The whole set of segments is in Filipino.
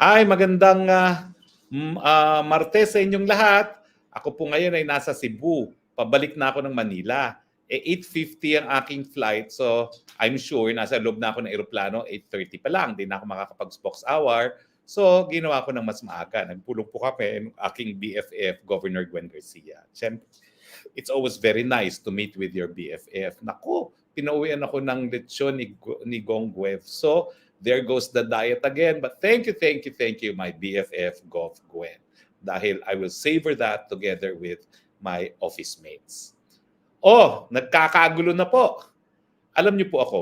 Ay, magandang m- ah, Martes sa inyong lahat. Ako po ngayon ay nasa Cebu. Pabalik na ako ng Manila. Eh, 8.50 ang aking flight. So, I'm sure nasa loob na ako ng aeroplano. 8.30 pa lang. Hindi na ako makakapag-box hour. So, ginawa ko ng mas maaga. Nagpulong po kami ng aking BFF, Governor Gwen Garcia. Siyempre, it's always very nice to meet with your BFF. Nako, pinauwian ako ng lechon ni, ni Gong Guev. So, there goes the diet again. But thank you, thank you, thank you, my BFF Gov Gwen. Dahil I will savor that together with my office mates. Oh, nagkakagulo na po. Alam niyo po ako,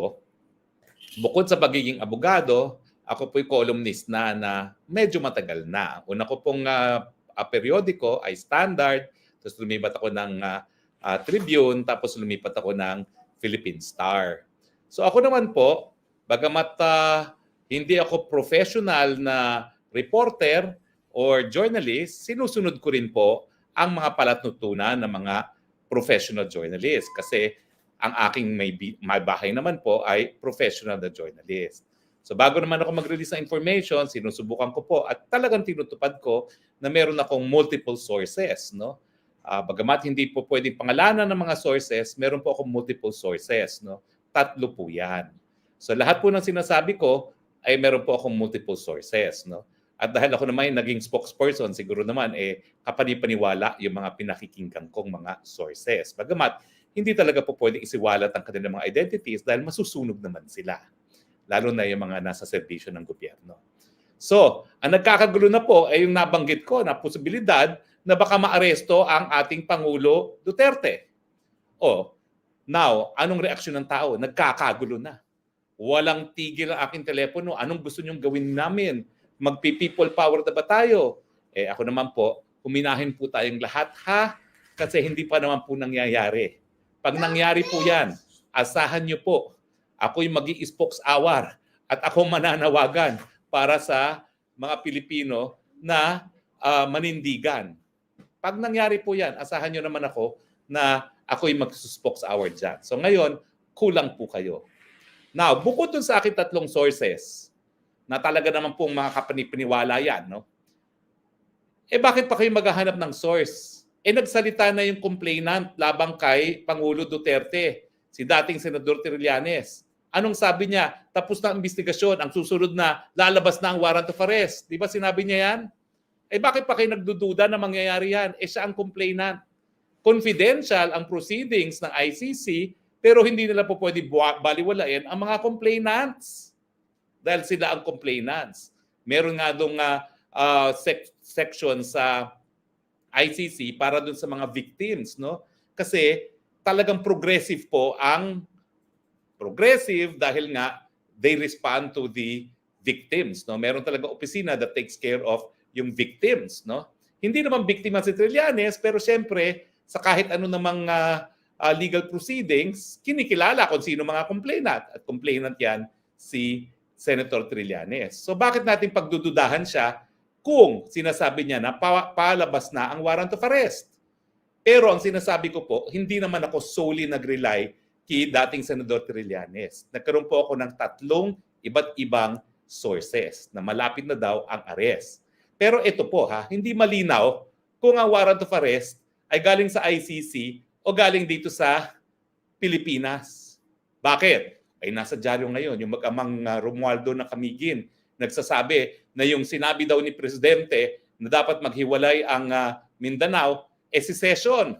bukod sa pagiging abogado, ako po'y columnist na na medyo matagal na. Una ko pong ah, periodiko ay Standard, tapos lumipat ako ng ah, ah, Tribune, tapos lumipat ako ng Philippine Star. So ako naman po, bagamat ah, hindi ako professional na reporter or journalist, sinusunod ko rin po ang mga palatnutunan ng mga professional journalist kasi ang aking may, may bahay naman po ay professional na journalist. So bago naman ako mag-release ng information, sinusubukan ko po at talagang tinutupad ko na meron akong multiple sources, no? Ah, bagamat hindi po pwedeng pangalanan ng mga sources, meron po akong multiple sources, no? Tatlo po 'yan. So lahat po ng sinasabi ko ay meron po akong multiple sources, no? At dahil ako naman naging spokesperson, siguro naman eh kapanipaniwala yung mga pinakikinggan kong mga sources. Bagamat hindi talaga po pwedeng isiwalat ang kanilang mga identities dahil masusunog naman sila. Lalo na yung mga nasa serbisyo ng gobyerno. So, ang nagkakagulo na po ay yung nabanggit ko na posibilidad na baka maaresto ang ating Pangulo Duterte. O, now, anong reaksyon ng tao? Nagkakagulo na. Walang tigil ang aking telepono. Anong gusto nyong gawin namin? Magpi-people power na ba tayo? Eh ako naman po, huminahin po tayong lahat ha kasi hindi pa naman po nangyayari. Pag nangyari po yan, asahan nyo po, ako'y mag spokes hour at ako mananawagan para sa mga Pilipino na ah, manindigan. Pag nangyari po yan, asahan nyo naman ako na ako'y mag-spokes hour dyan. So ngayon, kulang po kayo. Now, bukod dun sa aking tatlong sources, na talaga naman pong mga kapanipaniwala yan, no? Eh bakit pa kayo maghahanap ng source? Eh nagsalita na yung complainant labang kay Pangulo Duterte, si dating Senador Trillanes. Anong sabi niya? Tapos na ang investigasyon, ang susunod na lalabas na ang warrant of arrest. Di ba sinabi niya yan? Eh bakit pa kayo nagdududa na mangyayari yan? Eh siya ang complainant. Confidential ang proceedings ng ICC pero hindi nila po pwede baliwalain ang mga complainants dahil sila ang complainants. Meron nga doon nga ah, sec- section sa ICC para doon sa mga victims, no? Kasi talagang progressive po ang progressive dahil nga they respond to the victims, no? Meron talaga opisina that takes care of yung victims, no? Hindi naman biktima si Trillanes, pero siyempre sa kahit ano namang ah, ah, legal proceedings, kinikilala kung sino mga complainant at complainant yan si Senator Trillanes. So bakit natin pagdududahan siya kung sinasabi niya na pa- palabas na ang warrant of arrest? Pero ang sinasabi ko po, hindi naman ako solely nag-rely kay dating Senador Trillanes. Nagkaroon po ako ng tatlong iba't ibang sources na malapit na daw ang arrest. Pero ito po ha, hindi malinaw kung ang warrant of arrest ay galing sa ICC o galing dito sa Pilipinas. Bakit? Ay nasa dyaryo ngayon yung mag-amang uh, Romualdo na Kamigin nagsasabi na yung sinabi daw ni Presidente na dapat maghiwalay ang ah, Mindanao, eh secession.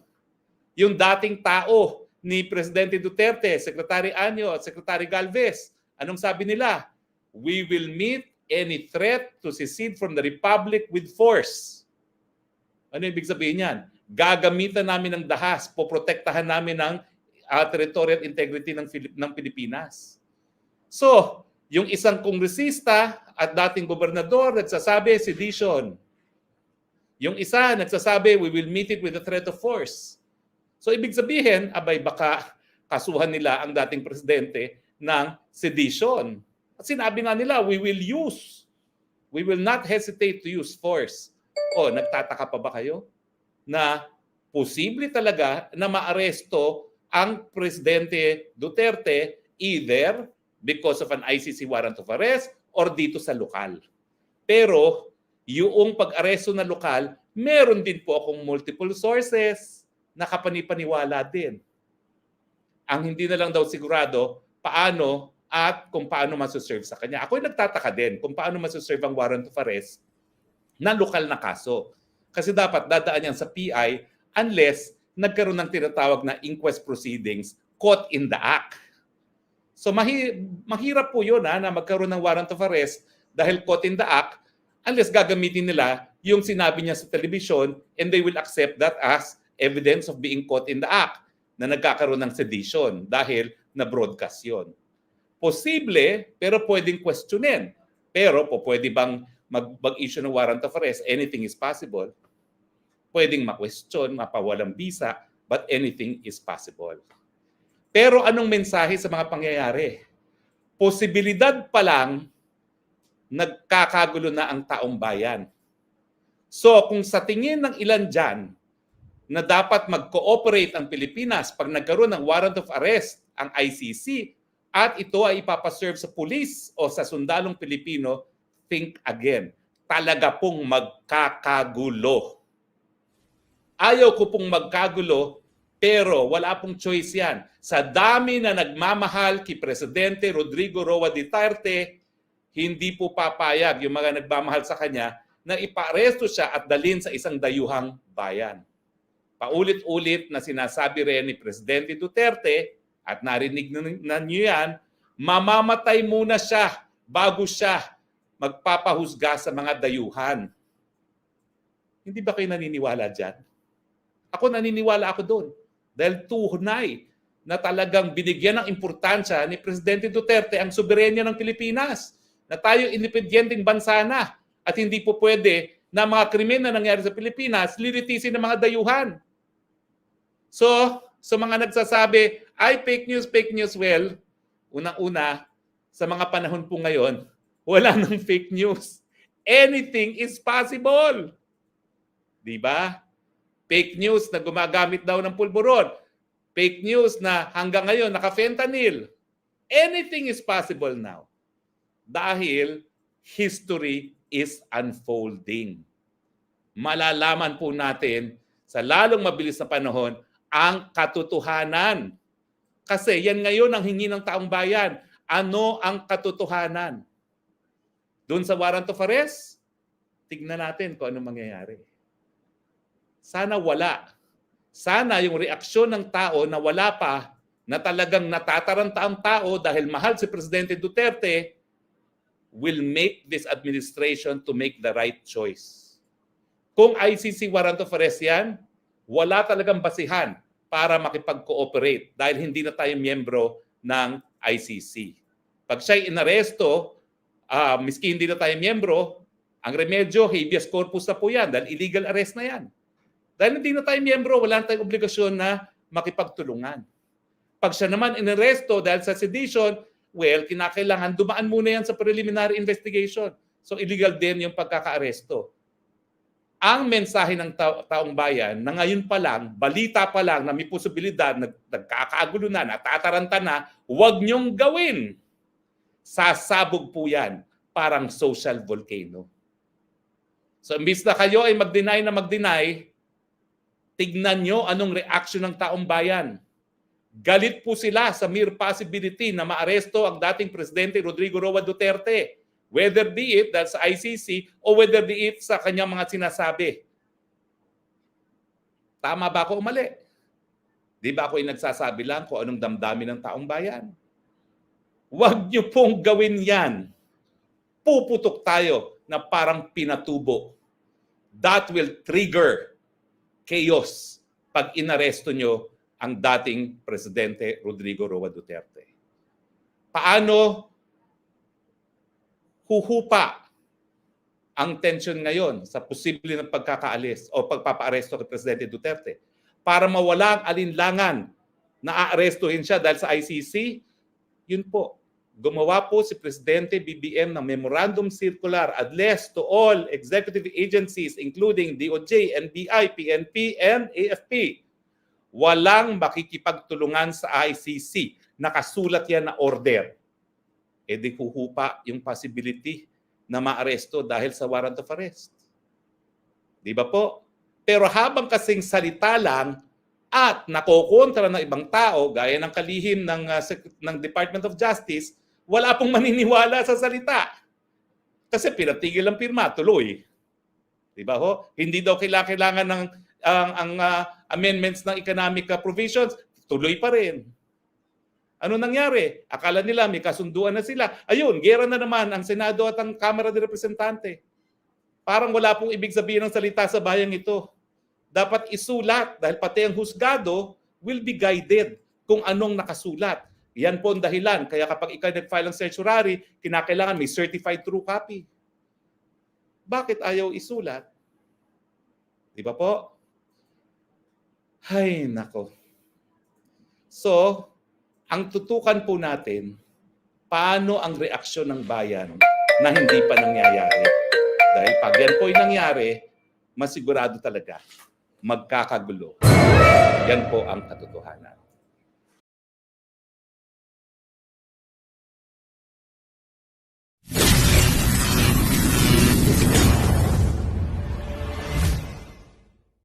Yung dating tao ni Presidente Duterte, Secretary Anyo at Secretary Galvez, anong sabi nila? We will meet any threat to secede from the Republic with force. Ano ibig sabihin yan? Gagamitan namin ng dahas, poprotektahan namin ng uh, territorial integrity ng, Filip- ng Pilipinas. So, yung isang kongresista at dating gobernador nagsasabi sedition. Yung isa nagsasabi we will meet it with a threat of force. So ibig sabihin, abay baka kasuhan nila ang dating presidente ng sedition. At sinabi nga nila, we will use. We will not hesitate to use force. O, nagtataka pa ba kayo? Na posible talaga na maaresto ang Presidente Duterte either because of an ICC warrant of arrest or dito sa lokal. Pero yung pag-aresto na lokal, meron din po akong multiple sources na kapanipaniwala din. Ang hindi na lang daw sigurado paano at kung paano masaserve sa kanya. Ako'y nagtataka din kung paano masaserve ang warrant of arrest na lokal na kaso. Kasi dapat dadaan yan sa PI unless nagkaroon ng tinatawag na inquest proceedings caught in the act. So mahi- mahirap po yun ha, na magkaroon ng warrant of arrest dahil caught in the act unless gagamitin nila yung sinabi niya sa television and they will accept that as evidence of being caught in the act na nagkakaroon ng sedition dahil na-broadcast yun. Posible, pero pwedeng questionin. Pero po pwede bang mag- mag-issue ng warrant of arrest? Anything is possible. Pwedeng ma-question, mapawalang visa, but anything is possible. Pero anong mensahe sa mga pangyayari? Posibilidad pa lang nagkakagulo na ang taong bayan. So kung sa tingin ng ilan dyan na dapat mag-cooperate ang Pilipinas pag nagkaroon ng warrant of arrest ang ICC at ito ay ipapaserve sa pulis o sa sundalong Pilipino, think again. Talaga pong magkakagulo. Ayaw ko pong magkagulo pero wala pong choice yan. Sa dami na nagmamahal kay Presidente Rodrigo Roa Duterte, hindi po papayag yung mga nagmamahal sa kanya na iparesto siya at dalhin sa isang dayuhang bayan. Paulit-ulit na sinasabi rin ni Presidente Duterte at narinig na niyo yan, mamamatay muna siya bago siya magpapahusga sa mga dayuhan. Hindi ba kayo naniniwala dyan? Ako naniniwala ako doon. Dahil tuhunay na talagang binigyan ng importansya ni Presidente Duterte ang soberenya ng Pilipinas. Na tayo independenteng bansa na at hindi po pwede na mga krimen na nangyari sa Pilipinas lilitisin ng mga dayuhan. So, sa mga nagsasabi, ay fake news, fake news, well, unang-una, sa mga panahon po ngayon, wala nang fake news. Anything is possible. Di ba? Fake news na gumagamit daw ng pulburon. Fake news na hanggang ngayon naka-fentanyl. Anything is possible now. Dahil history is unfolding. Malalaman po natin sa lalong mabilis na panahon ang katotohanan. Kasi yan ngayon ang hingi ng taong bayan. Ano ang katotohanan? Doon sa warrant of tignan natin kung ano mangyayari. Sana wala. Sana yung reaksyon ng tao na wala pa, na talagang natataranta ang tao dahil mahal si Presidente Duterte, will make this administration to make the right choice. Kung ICC warrant of arrest yan, wala talagang basihan para makipag-cooperate dahil hindi na tayo miyembro ng ICC. Pag siya'y inaresto, uh, miski hindi na tayo miyembro, ang remedyo, habeas corpus na po yan dahil illegal arrest na yan. Dahil hindi na tayo miyembro, wala tayong obligasyon na makipagtulungan. Pag siya naman inaresto dahil sa sedition, well, kinakailangan dumaan muna yan sa preliminary investigation. So illegal din yung pagkakaaresto. Ang mensahe ng ta- taong bayan na ngayon pa lang, balita pa lang na may posibilidad, nag- nagkakagulo na, natataranta na, huwag niyong gawin. Sasabog po yan, parang social volcano. So imbis na kayo ay mag-deny na mag-deny, tignan nyo anong reaction ng taong bayan. Galit po sila sa mere possibility na maaresto ang dating Presidente Rodrigo Roa Duterte. Whether be it dahil sa ICC o whether be it sa kanyang mga sinasabi. Tama ba ako o mali? Di ba ako yung nagsasabi lang kung anong damdamin ng taong bayan? Huwag niyo pong gawin yan. Puputok tayo na parang pinatubo. That will trigger chaos pag inaresto nyo ang dating Presidente Rodrigo Roa Duterte. Paano huhupa ang tension ngayon sa posible ng pagkakaalis o pagpapaaresto kay Presidente Duterte para mawala ang alinlangan na aarestuhin siya dahil sa ICC, yun po, gumawa po si Presidente BBM ng Memorandum Circular addressed to all executive agencies including DOJ, NBI, PNP, and AFP. Walang makikipagtulungan sa ICC. Nakasulat yan na order. E di huhupa yung possibility na maaresto dahil sa warrant of arrest. Di ba po? Pero habang kasing salita lang at nakokontra ng ibang tao, gaya ng kalihim ng, uh, ng Department of Justice, wala pong maniniwala sa salita. Kasi pinatigil ang pirma, tuloy. Di ba ho? Hindi daw kailangan, ng ang, ang uh, amendments ng economic uh, provisions, tuloy pa rin. Ano nangyari? Akala nila may kasunduan na sila. Ayun, gera na naman ang Senado at ang Kamara de Representante. Parang wala pong ibig sabihin ng salita sa bayang ito. Dapat isulat dahil pati ang husgado will be guided kung anong nakasulat. Yan po ang dahilan. Kaya kapag ikaw nag-file ng certiorari, kinakailangan may certified true copy. Bakit ayaw isulat? Di ba po? Hay, nako. So, ang tutukan po natin, paano ang reaksyon ng bayan na hindi pa nangyayari. Dahil pag yan po ay nangyari, masigurado talaga, magkakagulo. Yan po ang katotohanan. leaving him.